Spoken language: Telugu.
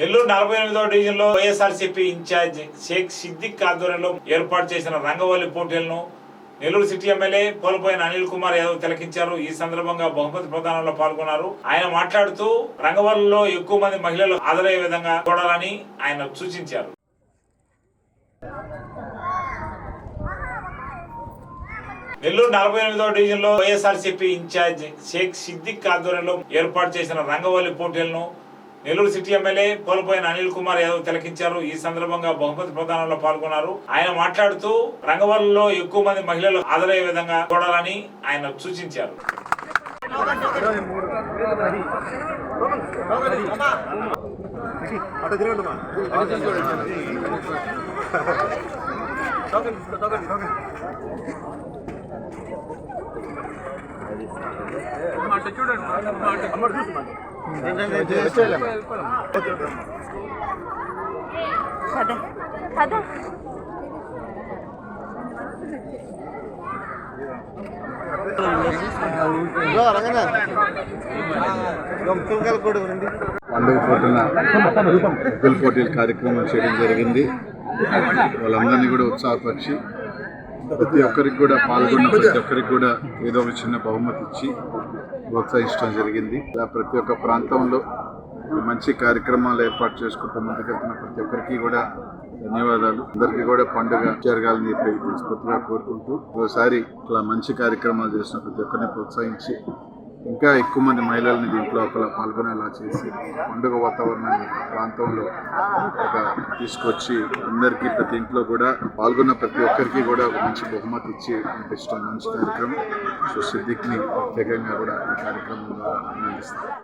నెల్లూరు నలభై ఎనిమిదవ డివిజన్లో వైఎస్ఆర్సీపీ ఇన్ఛార్జ్ షేక్ సిద్దిక్ ఆధ్వర్యంలో ఏర్పాటు చేసిన రంగవల్లి పోటీలను నెల్లూరు సిటీ ఎమ్మెల్యే కోల్పోయిన అనిల్ కుమార్ యాదవ్ తిలకించారు. ఈ సందర్భంగా బహుమతి ప్రదానంలో పాల్గొన్నారు. ఆయన మాట్లాడుతూ రంగవల్లిలో ఎక్కువ మంది మహిళలు హాజరయ్యే విధంగా చూడాలని ఆయన సూచించారు. నెల్లూరు నలభై ఎనిమిదవ డివిజన్లో వైఎస్ఆర్సీపీ ఇన్ఛార్జ్ షేక్ సిద్దిక్ ఆధ్వర్యంలో ఏర్పాటు చేసిన రంగవల్లి పోటీలను నెల్లూరు సిటీ ఎమ్మెల్యే కోల్పోయిన అనిల్ కుమార్ యాదవ్ తిలకించారు. ఈ సందర్భంగా బహుమతి ప్రదానంలో పాల్గొన్నారు. ఆయన మాట్లాడుతూ రంగవల్లిలో ఎక్కువ మంది మహిళలు హాజరయ్యే విధంగా చూడాలని ఆయన సూచించారు. అటు పద పద పండుగ ముగ్గుల పోటీల కార్యక్రమం చేయడం జరిగింది వాళ్ళందరినీ కూడా ఉత్సాహపరిచి ప్రతి ఒక్కరికి కూడా పాల్గొన్న ప్రతి ఒక్కరికి కూడా ఏదో ఒక చిన్న బహుమతి ఇచ్చి ప్రోత్సహించడం జరిగింది. ఇలా ప్రతి ఒక్క ప్రాంతంలో మంచి కార్యక్రమాలు ఏర్పాటు చేసుకుంటూ ముందుకెళ్తున్న ప్రతి ఒక్కరికి కూడా ధన్యవాదాలు. అందరికీ కూడా పండుగ జరగాలని చెప్పి మనస్ఫూర్తిగా కోరుకుంటూ ఒకసారి ఇట్లా మంచి కార్యక్రమాలు చేసిన ప్రతి ఒక్కరిని ప్రోత్సహించి ఇంకా ఎక్కువ మంది మహిళల్ని దీంట్లో పాల్గొనేలా చేసి పండుగ వాతావరణాన్ని ప్రాంతంలో ఒక తీసుకొచ్చి అందరికీ ప్రతి ఇంట్లో కూడా పాల్గొన్న ప్రతి ఒక్కరికి కూడా ఒక మంచి బహుమతి ఇచ్చి పంపించడం మంచి కార్యక్రమం. సో సిద్ధిక్ని ప్రత్యేకంగా కూడా ఈ కార్యక్రమం ద్వారా అభినందిస్తాను.